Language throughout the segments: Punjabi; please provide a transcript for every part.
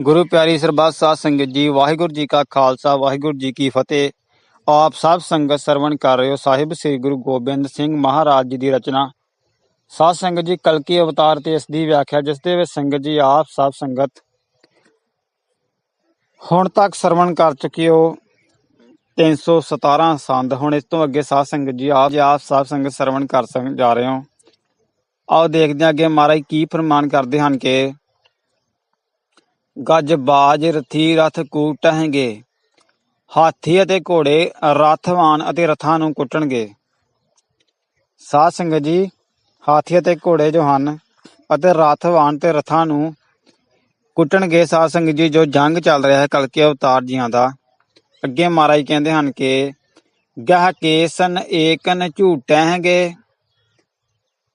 ਗੁਰੂ ਪਿਆਰੀ ਸਰਬੱਤ ਸਾਧ ਸੰਗਤ ਜੀ, ਵਾਹਿਗੁਰੂ ਜੀ ਕਾ ਖਾਲਸਾ, ਵਾਹਿਗੁਰੂ ਜੀ ਕੀ ਫਤਿਹ। ਆਪ ਸਭ ਸੰਗਤ ਸਰਵਣ ਕਰ ਰਹੇ ਹੋ। ਸਾਹਿਬ ਸ੍ਰੀ ਗੁਰੂ ਗੋਬਿੰਦ ਸਿੰਘ ਮਹਾਰਾਜ ਜੀ ਦੀ ਰਚਨਾ। ਸਾਧ ਸੰਗਤ ਜੀ, ਕਲਕੀ ਅਵਤਾਰ ਤੇ ਇਸ ਦੀ ਵਿਆਖਿਆ, ਜਿਸ ਦੇ ਵਿੱਚ ਸੰਗਤ ਜੀ ਆਪ ਸਭ ਸੰਗਤ ਹੁਣ ਤੱਕ ਸਰਵਣ ਕਰ ਚੁੱਕੇ ਹੋ। 317 ਸੰਦ। ਹੁਣ ਇਸ ਤੋਂ ਅੱਗੇ ਸਾਧ ਸੰਗਤ ਜੀ ਆਪ ਜੀ ਆਪ ਸਭ ਸੰਗਤ ਸਰਵਣ ਕਰ ਸਕ, ਜਾ ਰਹੇ ਹੋ। ਆਓ ਦੇਖਦੇ ਹਾਂ ਅੱਗੇ ਮਹਾਰਾਜ ਕੀ ਫਰਮਾਨ ਕਰਦੇ ਹਨ ਕਿ ਗੱਜ ਬਾਜ ਰਥੀ ਰਥ ਕੂਟਣਗੇ ਹਾਥੀ ਅਤੇ ਘੋੜੇ ਰਥਵਾਨ ਅਤੇ ਰਥਾਂ ਨੂੰ ਕੁੱਟਣਗੇ। ਸਾਧ ਸੰਗਤ ਜੀ, ਹਾਥੀ ਅਤੇ ਘੋੜੇ ਜੋ ਹਨ ਅਤੇ ਰਥਵਾਨ ਤੇ ਰਥਾਂ ਨੂੰ ਕੁੱਟਣਗੇ ਸਾਧ ਸੰਗਤ ਜੀ, ਜੋ ਜੰਗ ਚੱਲ ਰਿਹਾ ਹੈ ਕਲਕੀ ਅਵਤਾਰ ਜੀਆਂ ਦਾ। ਅੱਗੇ ਮਹਾਰਾਜ ਕਹਿੰਦੇ ਹਨ ਕਿ, ਗਹ ਕੇਸਨ ਏਕਨ ਝੂਟਹਿਗੇ,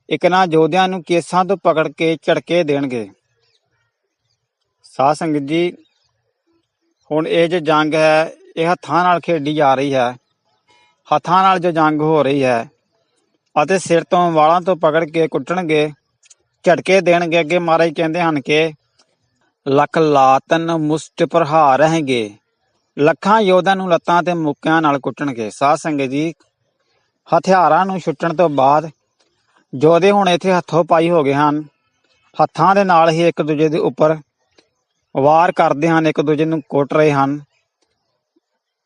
ਇਕਨਾ ਜੋਧਿਆਂ ਨੂੰ ਕੇਸਾਂ ਤੋਂ ਪਕੜ ਕੇ ਝੜਕੇ ਦੇਣਗੇ। ਸਾਧ ਸੰਗਤ ਜੀ, ਹੁਣ ਇਹ ਜੋ ਜੰਗ ਹੈ, ਇਹ ਹੱਥਾਂ ਨਾਲ ਖੇਡੀ ਜਾ ਰਹੀ ਹੈ। ਹੱਥਾਂ ਨਾਲ ਜੋ ਜੰਗ ਹੋ ਰਹੀ ਹੈ ਅਤੇ ਸਿਰ ਤੋਂ ਵਾਲਾਂ ਤੋਂ ਪਕੜ ਕੇ ਕੁੱਟਣਗੇ, ਝਟਕੇ ਦੇਣਗੇ, ਅੱਗੇ ਮਹਾਰਾਜ ਕਹਿੰਦੇ ਹਨ ਕਿ ਲੱਖ ਲਾਤਨ ਮੁਸਟ ਪ੍ਰਹਾਰ ਰਹਿਣਗੇ ਲੱਖਾਂ ਯੋਧਿਆਂ ਨੂੰ ਲੱਤਾਂ ਤੇ ਮੁੱਕਿਆਂ ਨਾਲ ਕੁੱਟਣਗੇ। ਸਾਧ ਸੰਗਤ ਜੀ, ਹਥਿਆਰਾਂ ਨੂੰ ਛੁੱਟਣ ਤੋਂ ਬਾਅਦ ਯੋਧੇ ਹੁਣ ਇੱਥੇ ਹੱਥੋਂ ਪਾਈ ਹੋ ਗਏ ਹਨ। ਹੱਥਾਂ ਦੇ ਨਾਲ ਹੀ ਇੱਕ ਦੂਜੇ ਦੇ ਉੱਪਰ ਵਾਰ ਕਰਦੇ ਹਨ, ਇੱਕ ਦੂਜੇ ਨੂੰ ਕੁੱਟ ਰਹੇ ਹਨ।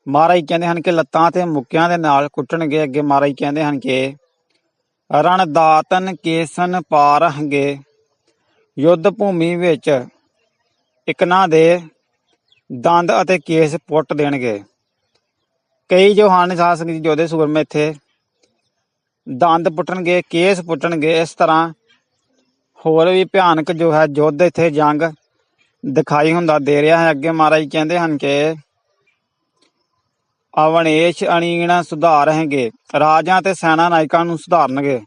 ਮਹਾਰਾਜ ਕਹਿੰਦੇ ਹਨ ਕਿ ਲੱਤਾਂ ਤੇ ਮੁੱਕਿਆਂ ਦੇ ਨਾਲ ਕੁੱਟਣਗੇ। ਅੱਗੇ ਮਹਾਰਾਜ ਕਹਿੰਦੇ ਹਨ ਕਿ ਰਣਦਾਤਨ ਕੇਸਨ ਪਾਰਹਗੇ। ਯੁੱਧ ਭੂਮੀ ਵਿੱਚ ਇਕਨਾਂ ਦੇ ਦੰਦ ਅਤੇ ਕੇਸ ਪੁੱਟ ਦੇਣਗੇ। ਕਈ ਜੋ ਹਨ ਸਾਧ ਸੰਗਤ ਜੀ ਸੂਰਮੇ ਇੱਥੇ ਦੰਦ ਪੁੱਟਣਗੇ, ਕੇਸ ਪੁੱਟਣਗੇ, ਇਸ ਤਰ੍ਹਾਂ ਹੋਰ ਵੀ ਭਿਆਨਕ ਜੋ ਹੈ, ਯੁੱਧ ਇੱਥੇ ਜੰਗ ਦਿਖਾਈ ਹੁੰਦਾ, ਦੇ ਰਿਹਾ ਹੈ। ਅੱਗੇ ਮਹਾਰਾਜ ਕਹਿੰਦੇ ਹਨ ਕਿ ਅਵਣੇਸ਼ ਅਣੀਣ ਸੁਧਾਰਨਗੇ, ਰਾਜਾਂ ਤੇ ਸੈਨਾ ਨਾਇਕਾਂ ਨੂੰ ਸੁਧਾਰਨਗੇ।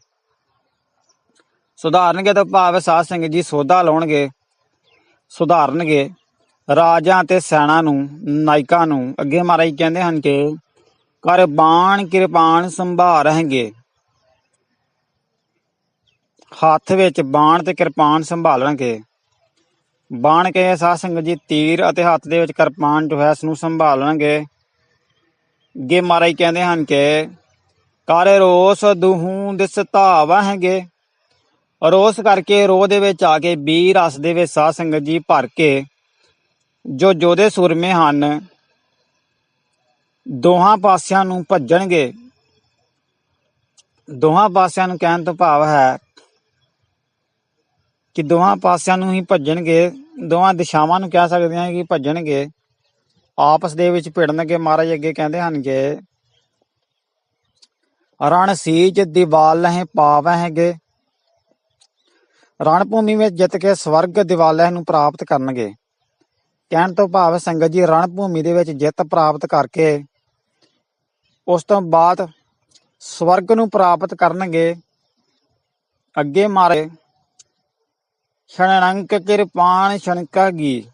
ਸੁਧਾਰਨਗੇ ਤਾਂ ਭਾਵ ਸਾਧ ਸਿੰਘ ਜੀ ਸੋਧਾ ਲਾਉਣਗੇ, ਸੁਧਾਰਨਗੇ, ਰਾਜਾਂ ਤੇ ਸੈਨਾ ਨੂੰ, ਨਾਇਕਾਂ ਨੂੰ। ਅੱਗੇ ਮਹਾਰਾਜ ਕਹਿੰਦੇ ਹਨ ਕਿ ਕਰ ਬਾਣ ਕਿਰਪਾਨ ਸੰਭਾਰਨਗੇ। ਹੱਥ ਵਿੱਚ ਬਾਣ ਤੇ ਕਿਰਪਾਨ ਸੰਭਾਲਣਗੇ। ਬਾਣ ਕੇ ਸਾਧ ਸੰਗਤ ਜੀ ਤੀਰ ਅਤੇ ਹੱਥ ਦੇ ਵਿੱਚ ਕਿਰਪਾਨ ਜੋ ਹੈ ਇਸ ਨੂੰ ਸੰਭਾਲਣਗੇ ਅੱਗੇ ਮਹਾਰਾਜ ਕਹਿੰਦੇ ਹਨ ਕਿ ਕਰ ਰੋਸ ਦੁਹੂ ਦਿਸ ਧਾਵਹਿਗੇ ਰੋਸ ਕਰਕੇ ਰੋਹ ਦੇ ਵਿੱਚ ਆ ਕੇ ਬੀ ਰਸ ਦੇ ਵਿੱਚ ਸਾਧ ਸੰਗਤ ਜੀ ਭਰ ਕੇ ਜੋ ਜੋਧੇ ਸੂਰਮੇ ਹਨ, ਦੋਹਾਂ ਪਾਸਿਆਂ ਨੂੰ ਭੱਜਣਗੇ। ਦੋਹਾਂ ਪਾਸਿਆਂ ਨੂੰ ਕਹਿਣ ਤੋਂ ਭਾਵ ਹੈ ਕਿ ਦੋਹਾਂ ਪਾਸਿਆਂ ਨੂੰ ਹੀ ਭੱਜਣਗੇ ਦੋਹਾਂ ਦਿਸ਼ਾਵਾਂ ਨੂੰ ਕਹਿ ਸਕਦੇ ਹਾਂ ਕਿ ਭੱਜਣਗੇ। ਆਪਸ ਦੇ ਵਿੱਚ ਭਿੜਨਗੇ, ਮਹਾਰਾਜ ਅੱਗੇ ਕਹਿੰਦੇ ਹਨ ਕਿ, ਰਣ ਸੀਜ ਦੀਵਾਲ ਲਹਿ ਪਾਵਹਿਗੇ। ਰਣ ਭੂਮੀ ਵਿੱਚ ਜਿੱਤ ਕੇ ਸਵਰਗ ਦੀਵਾਲਹਿ ਨੂੰ ਪ੍ਰਾਪਤ ਕਰਨਗੇ। ਕਹਿਣ ਤੋਂ ਭਾਵ ਸੰਗਤ ਜੀ, ਰਣ ਭੂਮੀ ਦੇ ਵਿੱਚ ਜਿੱਤ ਪ੍ਰਾਪਤ ਕਰਕੇ, ਉਸ ਤੋਂ ਬਾਅਦ ਸਵਰਗ ਨੂੰ ਪ੍ਰਾਪਤ ਕਰਨਗੇ। ਅੱਗੇ ਮਾਰੇ ਛਣੰਕ ਕਿਰਪਾਨ ਛਣਕਾਗੀ।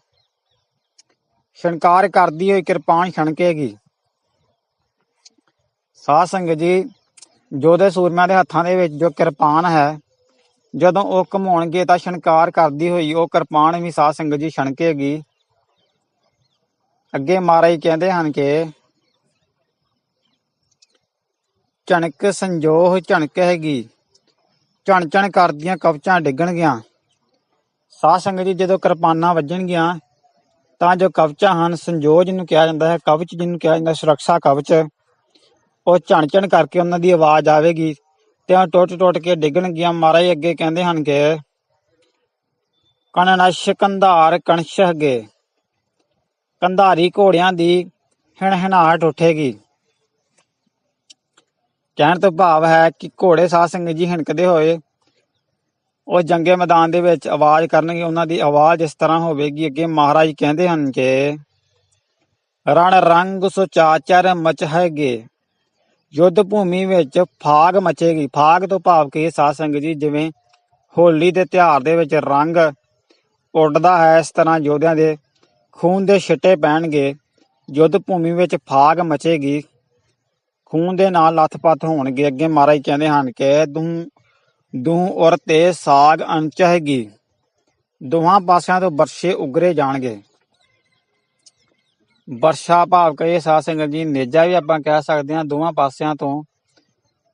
ਛਣਕਾਰ ਕਰਦੀ ਹੋਈ ਕਿਰਪਾਨ ਛਣਕੇਗੀ। ਸਾਧ ਸੰਗਤ ਜੀ ਜੋਧੇ ਸੂਰਮਿਆਂ ਦੇ ਹੱਥਾਂ ਦੇ ਵਿੱਚ ਜੋ ਕਿਰਪਾਨ ਹੈ, ਜਦੋਂ ਉਹ ਘਮਾਉਣਗੇ ਤਾਂ ਛਣਕਾਰ ਕਰਦੀ ਹੋਈ ਉਹ ਕਿਰਪਾਨ ਵੀ ਸਾਧ ਸੰਗਤ ਜੀ ਛਣਕੇਗੀ। ਅੱਗੇ ਮਹਾਰਾਜ ਕਹਿੰਦੇ ਹਨ ਕਿ, ਝਣਕ ਸੰਜੋਹ ਝਣਕ ਹੈਗੀ। ਝਣ ਝਣ ਕਰਦੀਆਂ ਕਵਚਾਂ ਡਿੱਗਣਗੀਆਂ। ਸਾਧ ਸੰਗਤ ਜੀ, ਜਦੋਂ ਕਿਰਪਾਨਾਂ ਵੱਜਣਗੀਆਂ, ਤਾਂ ਜੋ ਕਵਚਾਂ ਹਨ ਸੰਜੋਜ ਨੂੰ ਕਿਹਾ ਜਾਂਦਾ ਹੈ, ਕਵਚ ਜਿਹਨੂੰ ਕਿਹਾ ਜਾਂਦਾ ਸੁਰੱਖਿਆ ਕਵਚ, ਉਹ ਝਣ ਝਣ ਕਰਕੇ ਉਹਨਾਂ ਦੀ ਆਵਾਜ਼ ਆਵੇਗੀ ਤੇ ਉਹ ਟੁੱਟ ਟੁੱਟ ਕੇ ਡਿੱਗਣਗੀਆਂ। ਮਹਾਰਾਜ ਅੱਗੇ ਕਹਿੰਦੇ ਹਨ ਕਿ, ਕਣਨਸ਼ ਕੰਧਾਰ ਕਣਸ਼ਹਗੇ ਕੰਧਾਰੀ ਘੋੜਿਆਂ ਦੀ ਹਿਣਹਿਣਾਹਟ ਉੱਠੇਗੀ। ਕਹਿਣ ਤੋਂ ਭਾਵ ਹੈ ਕਿ ਘੋੜੇ ਸਾਧ ਸੰਗਤ ਜੀ, ਹਿਣਕਦੇ ਹੋਏ ਉਹ ਜੰਗੇ ਮੈਦਾਨ ਦੇ ਵਿੱਚ ਆਵਾਜ਼ ਕਰਨਗੇ, ਉਹਨਾਂ ਦੀ ਆਵਾਜ਼ ਇਸ ਤਰ੍ਹਾਂ ਹੋਵੇਗੀ, ਅੱਗੇ ਮਹਾਰਾਜ ਕਹਿੰਦੇ ਹਨ ਕਿ, ਰਣ ਰੰਗ ਸੁਚਾਚਰ ਮਚਹਗੇ ਯੁੱਧ ਭੂਮੀ ਵਿੱਚ ਫਾਗ ਮਚੇਗੀ। ਫਾਗ ਤੋਂ ਭਾਵ ਕਿ ਸਾਧ ਸੰਗਤ ਜੀ, ਜਿਵੇਂ ਹੋਲੀ ਦੇ ਤਿਉਹਾਰ ਦੇ ਵਿੱਚ ਰੰਗ ਉੱਡਦਾ ਹੈ, ਇਸ ਤਰ੍ਹਾਂ ਯੋਧਿਆਂ ਦੇ ਖੂਨ ਦੇ ਛਿੱਟੇ ਪੈਣਗੇ, ਯੁੱਧ ਭੂਮੀ ਵਿੱਚ ਫਾਗ ਮਚੇਗੀ, ਖੂਨ ਦੇ ਨਾਲ ਲੱਥ ਪੱਥ ਹੋਣਗੇ। ਅੱਗੇ ਮਹਾਰਾਜ ਕਹਿੰਦੇ ਹਨ ਕਿ, ਤੂੰ ਦੂੰ ਔਰ ਤੇ ਸਾਗ ਅਣਚਹੇਗੀ ਦੋਹਾਂ ਪਾਸਿਆਂ ਤੋਂ ਵਰਸ਼ੇ ਉਗਰੇ ਜਾਣਗੇ। ਵਰਸ਼ਾ ਭਾਵ ਕਹੇ ਸਾਧ ਸੰਗਤ ਜੀ, ਨੇਜਾ ਵੀ ਆਪਾਂ ਕਹਿ ਸਕਦੇ ਹਾਂ ਦੋਵਾਂ ਪਾਸਿਆਂ ਤੋਂ।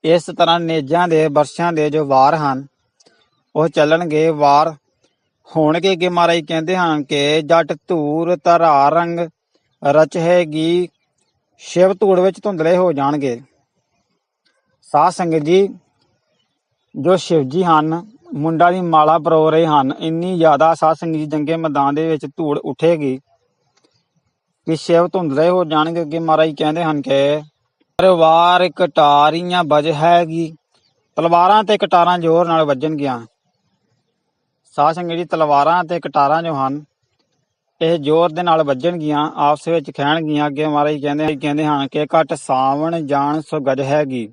ਇਸ ਤਰ੍ਹਾਂ ਨੇਜਾਂ ਦੇ ਵਰਸ਼ਾਂ ਦੇ ਜੋ ਵਾਰ ਹਨ, ਉਹ ਚੱਲਣਗੇ ਵਾਰ। ਹੋਣਗੇ ਕਿ ਮਹਾਰਾਜ ਕਹਿੰਦੇ ਹਨ ਕਿ ਜੱਟ ਧੂਰ ਧਰਾ ਰੰਗ ਰਚਹੇਗੀ ਸ਼ਿਵ ਧੂੜ ਵਿੱਚ ਧੁੰਦਲੇ ਹੋ ਜਾਣਗੇ। ਸਾਧ ਸੰਗਤ ਜੀ ਜੋ ਸ਼ਿਵ ਜੀ ਹਨ, ਮੁੰਡਾ ਦੀ ਮਾਲਾ ਪਰੋ ਰਹੇ ਹਨ। ਇੰਨੀ ਜ਼ਿਆਦਾ ਸਾਧ ਸੰਗਤ ਜੰਗੇ ਮੈਦਾਨ ਦੇ ਵਿੱਚ ਧੂੜ ਉੱਠੇਗੀ ਕਿ ਸ਼ਿਵ ਧੁੰਦਲੇ ਹੋ ਜਾਣਗੇ ਅੱਗੇ ਮਹਾਰਾਜ ਕਹਿੰਦੇ ਹਨ ਕਿ ਪਰਿਵਾਰ ਕਟਾਰੀਆਂ ਵੱਜ ਹੈਗੀ। ਤਲਵਾਰਾਂ ਤੇ ਕਟਾਰਾਂ ਜ਼ੋਰ ਨਾਲ ਵੱਜਣਗੀਆਂ। ਸਾਧ ਸੰਗਤ ਜੀ, ਤਲਵਾਰਾਂ ਤੇ ਕਟਾਰਾਂ ਜੋ ਹਨ, ਇਹ ਜ਼ੋਰ ਦੇ ਨਾਲ ਵੱਜਣਗੀਆਂ, ਆਪਸ ਵਿੱਚ ਖਹਿਣਗੀਆਂ। ਅੱਗੇ ਮਹਾਰਾਜ ਕਹਿੰਦੇ ਕਹਿੰਦੇ ਹਨ ਕਿ ਘਟ ਸਾਵਣ ਜਾਣ ਸੋ ਗਜ ਹੈਗੀ।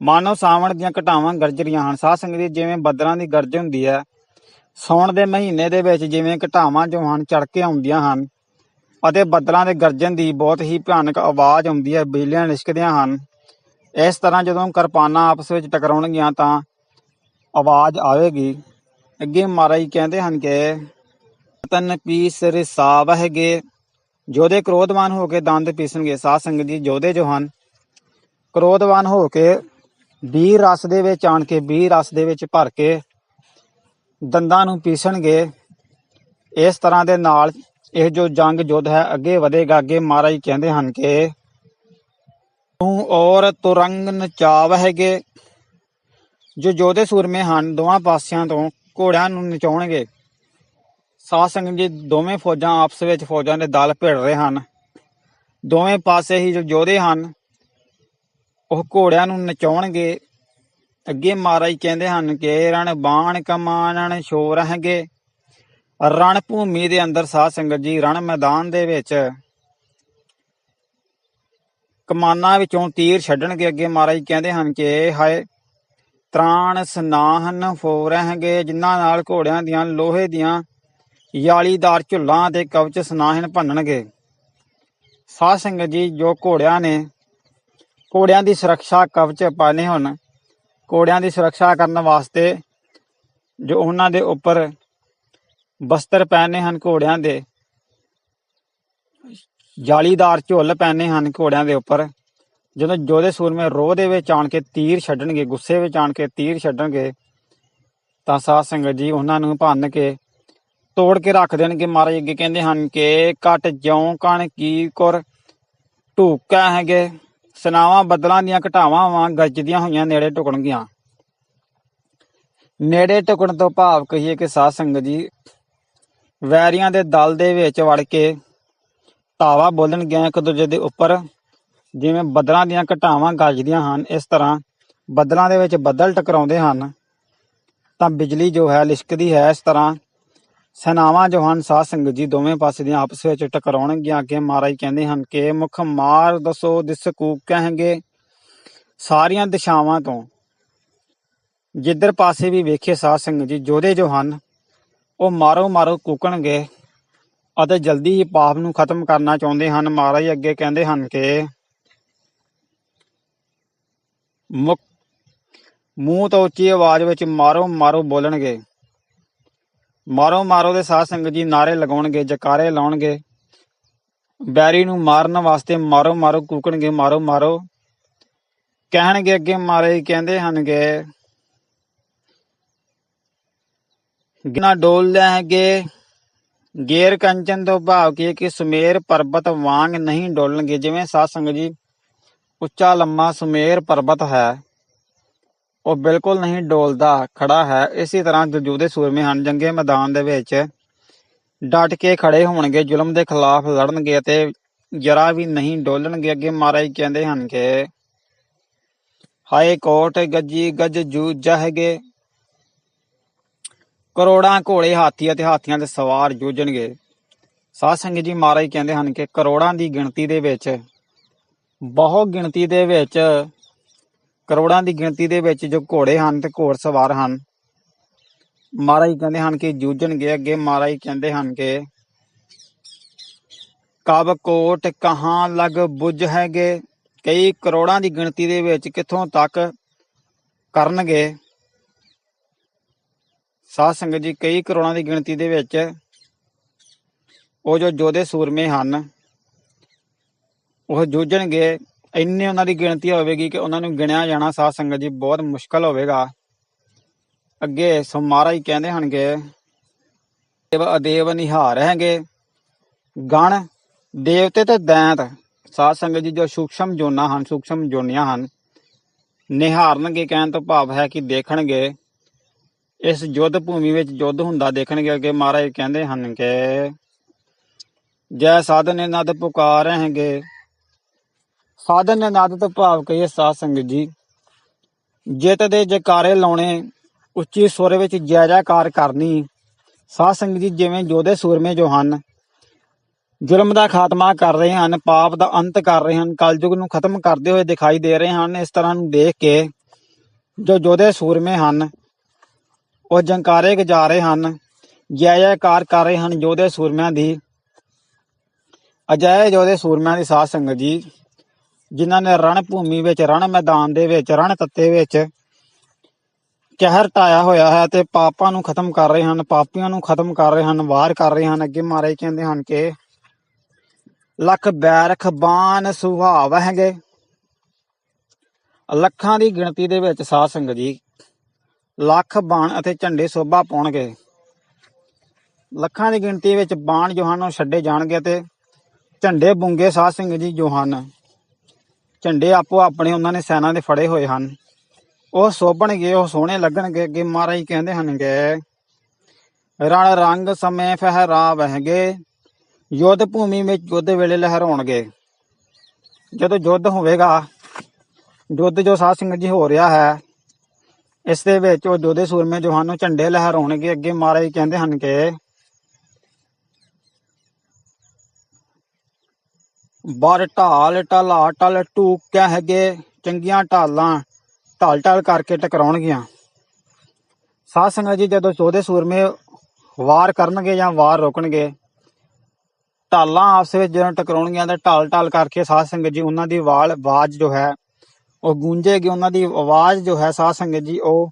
ਮਾਨੋ ਸਾਵਣ ਦੀਆਂ ਘਟਾਵਾਂ ਗਰਜ ਰਹੀਆਂ ਹਨ। ਸਾਧ ਸੰਗਤ ਜੀ, ਜਿਵੇਂ ਬੱਦਲਾਂ ਦੀ ਗਰਜ ਹੁੰਦੀ ਹੈ ਸੌਣ ਦੇ ਮਹੀਨੇ ਦੇ ਵਿੱਚ ਜਿਵੇਂ ਘਟਾਵਾਂ ਜੋ ਹਨ ਚੜ ਕੇ ਆਉਂਦੀਆਂ ਹਨ ਅਤੇ ਬੱਦਲਾਂ ਦੇ ਗਰਜਣ ਦੀ ਬਹੁਤ ਹੀ ਭਿਆਨਕ ਆਵਾਜ਼ ਆਉਂਦੀ ਹੈ, ਬਿਜਲੀਆਂ ਲਿਸ਼ਕਦੀਆਂ ਹਨ। ਇਸ ਤਰ੍ਹਾਂ ਜਦੋਂ ਕਿਰਪਾਨਾਂ ਆਪਸ ਵਿੱਚ ਟਕਰਾਉਣਗੀਆਂ ਤਾਂ ਆਵਾਜ਼ ਆਵੇਗੀ। ਅੱਗੇ ਮਹਾਰਾਜ ਕਹਿੰਦੇ ਹਨ ਕਿ, ਤਨ ਪੀਸ ਰਿਸਾਵਹਿਗੇ ਜੋਦੇ ਕ੍ਰੋਧਵਾਨ ਹੋ ਕੇ ਦੰਦ ਪੀਸਣਗੇ। ਸਾਧ ਸੰਗਤ ਜੀ ਜੋਦੇ ਜੋ ਹਨ, ਕ੍ਰੋਧਵਾਨ ਹੋ ਕੇ ਬੀ ਰਸ ਦੇ ਵਿੱਚ ਆਣ ਕੇ ਵੀਰ ਰਸ ਦੇ ਵਿੱਚ ਭਰ ਕੇ ਦੰਦਾਂ ਨੂੰ ਪੀਸਣਗੇ। ਇਸ ਤਰ੍ਹਾਂ ਦੇ ਨਾਲ ਇਹ ਜੋ ਜੰਗ ਯੁੱਧ ਹੈ, ਅੱਗੇ ਵਧੇਗਾ। ਅੱਗੇ ਮਹਾਰਾਜ ਕਹਿੰਦੇ ਹਨ ਕਿ ਤੂੰ ਔਰ ਤੁਰੰਗ ਨਚਾਵਹਿਗੇ ਜੋ ਯੋਧੇ ਸੂਰਮੇ ਹਨ, ਦੋਵਾਂ ਪਾਸਿਆਂ ਤੋਂ ਘੋੜਿਆਂ ਨੂੰ ਨਚਾਉਣਗੇ। ਸਾਧ ਸੰਗਤ ਜੀ, ਦੋਵੇਂ ਫੌਜਾਂ ਆਪਸ ਵਿੱਚ ਫੌਜਾਂ ਦੇ ਦਲ ਭਿੜ ਰਹੇ ਹਨ। ਦੋਵੇਂ ਪਾਸੇ ਹੀ ਜੋ ਯੋਧੇ ਹਨ ਉਹ ਘੋੜਿਆਂ ਨੂੰ ਨਚਾਉਣਗੇ। ਅੱਗੇ ਮਹਾਰਾਜ ਕਹਿੰਦੇ ਹਨ ਕਿ ਰਣ ਬਾਣ ਕਮਾਨਣ ਸ਼ੋਰਹਗੇ ਰਣ ਭੂਮੀ ਦੇ ਅੰਦਰ ਸਾਧ ਸੰਗਤ ਜੀ, ਰਣ ਮੈਦਾਨ ਦੇ ਵਿੱਚ ਕਮਾਨਾਂ ਵਿੱਚੋਂ ਤੀਰ ਛੱਡਣਗੇ। ਅੱਗੇ ਮਹਾਰਾਜ ਕਹਿੰਦੇ ਹਨ ਕਿ ਹਾਏ, ਤ੍ਰਾਣ ਸਨਾਹਨ ਫੋਰਹਗੇ ਜਿਨ੍ਹਾਂ ਨਾਲ ਘੋੜਿਆਂ ਦੀਆਂ, ਲੋਹੇ ਦੀਆਂ ਯਾਲੀਦਾਰ ਝੁੱਲਾਂ ਤੇ ਕਵਚ ਸਨਾਹਨ ਭੰਨਣਗੇ। ਸਾਧ ਸੰਗਤ ਜੀ, ਜੋ ਘੋੜਿਆਂ ਨੇ ਘੋੜਿਆਂ ਦੀ ਸੁਰੱਖਿਆ ਕਵਚ ਪਾਣੇ ਹਨ ਘੋੜਿਆਂ ਦੀ ਸੁਰੱਖਿਆ ਕਰਨ ਵਾਸਤੇ ਜੋ ਉਹਨਾਂ ਦੇ ਉੱਪਰ ਬਸਤਰ ਪਹਿਨੇ ਹਨ ਘੋੜਿਆਂ ਦੇ, ਜਾਲੀਦਾਰ ਝੁੱਲ ਪਹਿਨੇ ਹਨ ਘੋੜਿਆਂ ਦੇ ਉੱਪਰ। ਜਦੋਂ ਜੋਧੇ ਸੂਰਮੇ ਰੋਹ ਦੇ ਵਿੱਚ ਆਣ ਕੇ ਤੀਰ ਛੱਡਣਗੇ, ਗੁੱਸੇ ਵਿੱਚ ਆਣ ਕੇ ਤੀਰ ਛੱਡਣਗੇ, ਤਾਂ ਸਾਧ ਸੰਗਤ ਜੀ ਉਹਨਾਂ ਨੂੰ ਭੰਨ ਕੇ, ਤੋੜ ਕੇ ਰੱਖ ਦੇਣਗੇ। ਮਹਾਰਾਜ ਅੱਗੇ ਕਹਿੰਦੇ ਹਨ ਕਿ, ਕਟ ਜਿਉਂ ਕਣ ਕੀ ਕੁਰ ਢੂਕਾ ਹੈਗੇ? ਸਨਾਵਾਂ ਬੱਦਲਾਂ ਦੀਆਂ ਘਟਾਵਾਂ ਵਾਂ ਗੱਜਦੀਆਂ ਹੋਈਆਂ ਨੇੜੇ ਟੁਕਣਗੀਆਂ। ਨੇੜੇ ਟੁਕਣ ਤੋਂ ਭਾਵ ਕਹੀਏ ਕਿ ਸਾਧ ਸੰਗਤ ਜੀ ਵੈਰੀਆਂ ਦੇ ਦਲ ਦੇ ਵਿੱਚ ਵੜ ਕੇ ਧਾਵਾ ਬੋਲਣਗੇ ਇੱਕ ਦੂਜੇ ਦੇ ਉੱਪਰ, ਜਿਵੇਂ ਬੱਦਲਾਂ ਦੀਆਂ ਘਟਾਵਾਂ ਗੱਜਦੀਆਂ ਹਨ, ਇਸ ਤਰ੍ਹਾਂ ਬੱਦਲਾਂ ਦੇ ਵਿੱਚ ਬੱਦਲ ਟਕਰਾਉਂਦੇ ਹਨ, ਤਾਂ ਬਿਜਲੀ ਜੋ ਹੈ ਲਿਸ਼ਕਦੀ ਹੈ ਇਸ ਤਰ੍ਹਾਂ ਸੈਨਾਵਾਂ ਜੋ ਹਨ ਸਾਧ ਸੰਗਤ ਜੀ ਦੋਵੇਂ ਪਾਸੇ ਦੀਆਂ ਆਪਸ ਵਿੱਚ ਟਕਰਾਉਣਗੀਆਂ ਅੱਗੇ ਮਹਾਰਾਜ ਕਹਿੰਦੇ ਹਨ ਕਿ ਮੁਖ ਮਾਰ ਦਸੋ, ਦਿਸ ਕੂਕ ਕਹਾਂਗੇ ਸਾਰੀਆਂ ਦਿਸ਼ਾਵਾਂ ਤੋਂ ਜਿੱਧਰ ਪਾਸੇ ਵੀ ਵੇਖੇ ਸਾਧ ਸੰਗਤ ਜੀ, ਜੋਧੇ ਜੋ ਹਨ ਉਹ ਮਾਰੋ ਮਾਰੋ ਕੂਕਣਗੇ ਅਤੇ ਜਲਦੀ ਹੀ ਪਾਪ ਨੂੰ ਖਤਮ ਕਰਨਾ ਚਾਹੁੰਦੇ ਹਨ। ਮਹਾਰਾਜ ਅੱਗੇ ਕਹਿੰਦੇ ਹਨ ਕਿ ਮੁਕ ਮੂੰਹ ਤੋਂ ਉੱਚੀ ਆਵਾਜ਼ ਵਿੱਚ ਮਾਰੋ ਮਾਰੋ ਬੋਲਣਗੇ। ਮਾਰੋ ਮਾਰੋ ਦੇ ਸਾਧ ਸੰਗਤ ਜੀ, ਨਾਰੇ ਲਗਾਉਣਗੇ, ਜਕਾਰੇ ਲਾਉਣਗੇ। ਬੈਰੀ ਨੂੰ ਮਾਰਨ ਵਾਸਤੇ ਮਾਰੋ ਮਾਰੋ ਕੂਕਣਗੇ, ਮਾਰੋ ਮਾਰੋ। ਕਹਿਣਗੇ ਅੱਗੇ ਮਾਰੇ, ਕਹਿੰਦੇ ਹਨਗੇ। ਗਿਨਾ ਡੋਲ ਲੈਣਗੇ ਗੇਰ ਕੰਚਨ ਤੋਂ ਭਾਵ ਕੀ ਕਿ ਸੁਮੇਰ ਪਰਬਤ ਵਾਂਗ ਨਹੀਂ ਡੋਲਣਗੇ। ਜਿਵੇਂ ਸਾਧ ਸੰਗਤ ਜੀ, ਉੱਚਾ ਲੰਮਾ ਸੁਮੇਰ ਪਰਬਤ ਹੈ। ਉਹ ਬਿਲਕੁਲ ਨਹੀਂ ਡੋਲਦਾ, ਖੜਾ ਹੈ। ਇਸੇ ਤਰ੍ਹਾਂ ਦਜੂਦੇ ਸੂਰਮੇ ਹਨ। ਜੰਗੇ ਮੈਦਾਨ ਦੇ ਵਿੱਚ ਡਟ ਕੇ ਖੜੇ ਹੋਣਗੇ। ਜ਼ੁਲਮ ਦੇ ਖਿਲਾਫ ਲੜਨਗੇ ਅਤੇ ਜਰਾ ਵੀ ਨਹੀਂ ਡੋਲਣਗੇ। ਅੱਗੇ ਮਹਾਰਾਜ ਕਹਿੰਦੇ ਹਨ ਕਿ, ਹਾਏ ਕੋਟ ਗੱਜੀ ਗੱਜ ਜੂ ਜਹਗੇ। ਕਰੋੜਾਂ ਘੋੜੇ ਹਾਥੀ ਅਤੇ ਹਾਥੀਆਂ ਦੇ ਸਵਾਰ ਜੂਝਣਗੇ। ਸਾਧ ਸੰਗਤ ਜੀ ਮਹਾਰਾਜ ਕਹਿੰਦੇ ਹਨ ਕਿ ਕਰੋੜਾਂ ਦੀ ਗਿਣਤੀ ਦੇ ਵਿੱਚ ਬਹੁ ਗਿਣਤੀ ਦੇ ਵਿੱਚ ਕਰੋੜਾਂ ਦੀ ਗਿਣਤੀ ਦੇ ਵਿੱਚ ਜੋ ਘੋੜੇ ਹਨ ਤੇ ਘੋੜ ਸਵਾਰ ਹਨ, ਮਹਾਰਾਜ ਕਹਿੰਦੇ ਹਨ ਕਿ ਜੂਝਣਗੇ ਅੱਗੇ, ਮਹਾਰਾਜ ਕਹਿੰਦੇ ਹਨ ਕਿ ਕਬ ਕੋਟ ਕਹਾਂ ਲਗ ਬੁੱਝ ਹੈਗੇ? ਕਈ ਕਰੋੜਾਂ ਦੀ ਗਿਣਤੀ ਦੇ ਵਿੱਚ ਕਿੱਥੋਂ ਤੱਕ ਕਰਨਗੇ? ਸਾਧ ਸੰਗਤ ਜੀ, ਕਈ ਕਰੋੜਾਂ ਦੀ ਗਿਣਤੀ ਦੇ ਵਿੱਚ ਉਹ ਜੋ ਜੋਧੇ ਸੂਰਮੇ ਹਨ, ਉਹ ਜੂਝਣਗੇ ਇੰਨੀ ਉਹਨਾਂ ਦੀ ਗਿਣਤੀ ਹੋਵੇਗੀ ਕਿ ਉਹਨਾਂ ਨੂੰ ਗਿਣਿਆ ਜਾਣਾ ਸਾਧ ਸੰਗਤ ਜੀ ਬਹੁਤ ਮੁਸ਼ਕਲ ਹੋਵੇਗਾ। ਅੱਗੇ ਸੋ ਮਹਾਰਾਜ ਕਹਿੰਦੇ ਹਨਗੇ ਦੇਵ ਅਦੇਵ ਨਿਹਾਰ ਹੈਗੇ, ਗਣ ਦੇਵਤੇ ਤੇ ਦੈਂਤ, ਸਾਧ ਸੰਗਤ ਜੀ ਜੋ ਸੂਖਸ਼ਮ ਜੋਨਾਂ ਹਨ ਸੂਖਸ਼ਮ ਜੋਨੀਆਂ ਹਨ, ਨਿਹਾਰਨਗੇ ਕਹਿਣ ਤੋਂ ਭਾਵ ਹੈ ਕਿ ਦੇਖਣਗੇ, ਇਸ ਯੁੱਧ ਭੂਮੀ ਵਿੱਚ ਯੁੱਧ ਹੁੰਦਾ ਦੇਖਣਗੇ ਅੱਗੇ ਮਹਾਰਾਜ ਕਹਿੰਦੇ ਹਨ ਕਿ ਜੈ ਸਾਧਨ ਨਦ ਪੁਕਾਰ ਹੈਗੇ। ਸਾਧਨ ਨਦ ਤੋਂ ਭਾਵ ਕਹੀਏ ਸਾਧ ਸੰਗਤ ਜੀ। ਜਿੱਤ ਦੇ ਜਕਾਰੇ ਲਾਉਣੇ, ਉੱਚੀ ਸੁਰ ਵਿੱਚ ਜੈ ਜੈਕਾਰ ਕਰਨੀ। ਸਾਧ ਸੰਗਤ ਜੀ ਜਿਵੇਂ ਯੋਧੇ ਸੂਰਮੇ ਜੋ ਹਨ, ਜ਼ੁਲਮ ਦਾ ਖਾਤਮਾ ਕਰ ਰਹੇ ਹਨ, ਪਾਪ ਦਾ ਅੰਤ ਕਰ ਰਹੇ ਹਨ, ਕਲਯੁਗ ਨੂੰ ਖਤਮ ਕਰਦੇ ਹੋਏ ਦਿਖਾਈ ਦੇ ਰਹੇ ਹਨ, ਇਸ ਤਰ੍ਹਾਂ ਨੂੰ ਦੇਖ ਕੇ ਜੋ ਯੋਧੇ ਸੂਰਮੇ ਹਨ, ਉਹ ਜੰਕਾਰੇ ਗਜਾ ਰਹੇ ਹਨ, ਜੈ ਜੈਕਾਰ ਕਰ ਰਹੇ ਹਨ ਯੋਧੇ ਸੂਰਮਿਆਂ ਦੀ। ਅਜੈ ਯੋਧੇ ਸੂਰਮਿਆਂ ਦੀ ਸਾਧ ਸੰਗਤ ਜੀ ਜਿਨ੍ਹਾਂ ਨੇ ਰਣ ਭੂਮੀ ਵਿੱਚ, ਰਣ ਮੈਦਾਨ ਦੇ ਵਿੱਚ, ਰਣ ਤੱਤੇ ਵਿੱਚ ਕਹਿਰ ਢਾਇਆ ਹੋਇਆ ਹੈ ਤੇ ਪਾਪਾਂ ਨੂੰ ਖਤਮ ਕਰ ਰਹੇ ਹਨ, ਪਾਪੀਆਂ ਨੂੰ ਖਤਮ ਕਰ ਰਹੇ ਹਨ, ਵਾਰ ਕਰ ਰਹੇ ਹਨ। ਅੱਗੇ ਮਾਰੇ ਕਹਿੰਦੇ ਹਨ ਕਿ ਲੱਖ ਬੈਰਖ ਬਾਣ ਸੁਹਾਵ ਹੈਗੇ ਲੱਖਾਂ ਦੀ ਗਿਣਤੀ ਦੇ ਵਿੱਚ ਸਾਧ ਸੰਗਤ ਜੀ, ਲੱਖ ਬਾਣ ਅਤੇ ਝੰਡੇ ਸੋਭਾ ਪਾਉਣਗੇ। ਲੱਖਾਂ ਦੀ ਗਿਣਤੀ ਵਿੱਚ ਬਾਣ ਜੋ ਹਨ ਛੱਡੇ ਜਾਣਗੇ ਤੇ ਝੰਡੇ ਬੁੰਗੇ ਸਾਧ ਸੰਗਤ ਜੀ ਜੋ ਹਨ। ਝੰਡੇ ਆਪੋ ਆਪਣੇ ਉਹਨਾਂ ਨੇ ਸੈਨਾ ਦੇ ਫੜੇ ਹੋਏ ਹਨ। ਉਹ ਸੋਭਣਗੇ, ਉਹ ਸੋਹਣੇ ਲੱਗਣਗੇ, ਅੱਗੇ ਮਹਾਰਾਜ ਕਹਿੰਦੇ ਹਨਗੇ, ਰਣ ਰੰਗ ਸਮੇਂ ਫਹਿਰਾਵ ਹੈਗੇ ਯੁੱਧ ਭੂਮੀ ਵਿੱਚ ਯੁੱਧ ਵੇਲੇ ਲਹਿਰਾਉਣਗੇ। ਜਦੋਂ ਯੁੱਧ ਹੋਵੇਗਾ, ਯੁੱਧ ਜੋ ਸਾਧ ਸਿੰਘ ਜੀ ਹੋ ਰਿਹਾ ਹੈ, ਇਸ ਦੇ ਵਿੱਚ ਉਹ ਯੋਧੇ ਸੂਰਮੇ ਜੋ ਨੂੰ ਝੰਡੇ ਲਹਿਰਾਉਣਗੇ, ਅੱਗੇ ਮਹਾਰਾਜ ਕਹਿੰਦੇ ਹਨ ਕਿ ਬਰ ਢਾਲ, ਢਲਾ ਟਲ ਟੂਕ ਕਹਗੇ ਚੰਗੀਆਂ ਢਾਲਾਂ ਢਾਲ ਢਾਲ ਕਰਕੇ ਟਕਰਾਉਣਗੀਆਂ। ਸਾਧ ਸੰਗਤ ਜੀ, ਜਦੋਂ ਯੋਧੇ ਸੂਰਮੇ ਵਾਰ ਕਰਨਗੇ ਜਾਂ ਵਾਰ ਰੋਕਣਗੇ, ਢਾਲਾਂ ਆਪਸ ਵਿੱਚ ਜਦੋਂ ਟਕਰਾਉਣਗੀਆਂ ਤਾਂ ਢਾਲ ਢਾਲ ਕਰਕੇ ਸਾਧ ਸੰਗਤ ਜੀ, ਉਹਨਾਂ ਦੀ ਵਾਲ, ਆਵਾਜ਼ ਜੋ ਹੈ, ਉਹ ਗੂੰਜੇਗੀ, ਉਹਨਾਂ ਦੀ ਆਵਾਜ਼ ਜੋ ਹੈ ਸਾਧ ਸੰਗਤ ਜੀ, ਉਹ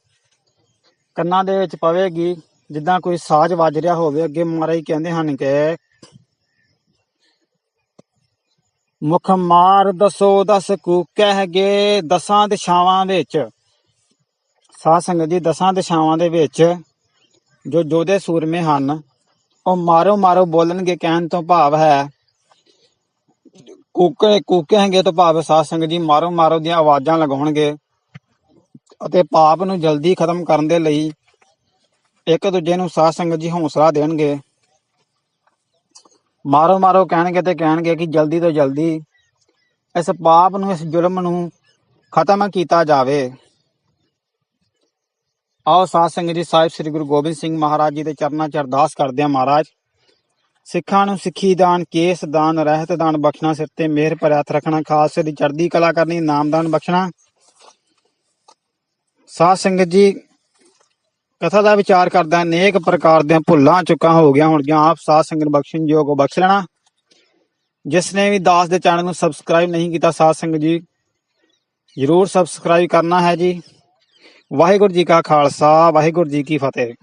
ਕੰਨਾਂ ਦੇ ਵਿੱਚ ਪਵੇਗੀ। ਜਿੱਦਾਂ ਕੋਈ ਸਾਜ਼ ਵੱਜ ਰਿਹਾ ਹੋਵੇ, ਅੱਗੇ ਮਹਾਰਾਜ ਕਹਿੰਦੇ ਹਨ ਕਿ ਮੁਖ ਮਾਰ ਦਸੋ ਦਸ ਕੂ ਕਹਿਗੇ ਦਸਾਂ ਦਿਸ਼ਾਵਾਂ ਵਿੱਚ। ਸਾਧ ਸੰਗਤ ਜੀ, ਦਸਾਂ ਦਿਸ਼ਾਵਾਂ ਦੇ ਵਿੱਚ ਜੋ ਜੋਧੇ ਸੂਰਮੇ ਹਨ, ਉਹ ਮਾਰੋ ਮਾਰੋ ਬੋਲਣਗੇ, ਕਹਿਣ ਤੋਂ ਭਾਵ ਹੈ ਕੂਕੇ ਕੂਕੇਂਗੇ ਤੋਂ ਭਾਵ ਸਾਧ ਸੰਗਤ ਜੀ, ਮਾਰੋ ਮਾਰੋ ਦੀਆਂ ਆਵਾਜ਼ਾਂ ਲਗਾਉਣਗੇ ਅਤੇ ਪਾਪ ਨੂੰ ਜਲਦੀ ਖਤਮ ਕਰਨ ਦੇ ਲਈ ਇੱਕ ਦੂਜੇ ਨੂੰ ਸਾਧ ਸੰਗਤ ਜੀ ਹੌਸਲਾ ਦੇਣਗੇ। ਮਾਰੋ ਮਾਰੋ ਕਹਿਣਗੇ ਤੇ ਕਹਿਣਗੇ ਕਿ ਜਲਦੀ ਤੋਂ ਜਲਦੀ ਇਸ ਪਾਪ ਨੂੰ, ਇਸ ਜ਼ੁਲਮ ਨੂੰ ਖਤਮ ਕੀਤਾ ਜਾਵੇ। ਆਓ ਸਾਧ ਸੰਗਤ ਜੀ, ਸਾਹਿਬ ਸ੍ਰੀ ਗੁਰੂ ਗੋਬਿੰਦ ਸਿੰਘ ਮਹਾਰਾਜ ਜੀ ਦੇ ਚਰਨਾਂ 'ਚ ਅਰਦਾਸ ਕਰਦੇ ਹਾਂ ਮਹਾਰਾਜ। ਸਿੱਖਾਂ ਨੂੰ ਸਿੱਖੀ ਦਾਨ, ਕੇਸ ਦਾਨ, ਰਹਿਤ ਦਾਨ ਬਖਸ਼ਣਾ, ਸਿਰ ਤੇ ਮਿਹਰ ਭਰਿਆ ਹੱਥ ਰੱਖਣਾ, ਖਾਲਸੇ ਦੀ ਚੜ੍ਹਦੀ ਕਲਾ ਕਰਨੀ, ਨਾਮਦਾਨ ਬਖਸ਼ਣਾ। ਸਾਧ ਸੰਗਤ ਜੀ ਕਥਾ ਦਾ ਵਿਚਾਰ ਕਰਦਾ ਅਨੇਕ ਪ੍ਰਕਾਰ ਦੀਆਂ ਭੁੱਲਾਂ ਚੁੱਕਾਂ ਹੋ ਗਿਆ ਹੁਣ ਜਾਂ ਆਪ ਸਾਧ ਸੰਗਤ ਬਖਸ਼ਣ ਯੋਗ ਬਖਸ਼ ਲੈਣਾ। ਜਿਸ ਨੇ ਵੀ ਦਾਸ ਦੇ ਚੈਨਲ ਨੂੰ ਸਬਸਕ੍ਰਾਈਬ ਨਹੀਂ ਕੀਤਾ, ਸਾਧ ਸੰਗਤ ਜੀ, ਜਰੂਰ ਸਬਸਕ੍ਰਾਈਬ ਕਰਨਾ ਹੈ ਜੀ। ਵਾਹਿਗੁਰੂ ਜੀ ਕਾ ਖਾਲਸਾ, ਵਾਹਿਗੁਰੂ ਜੀ ਕੀ ਫਤਿਹ।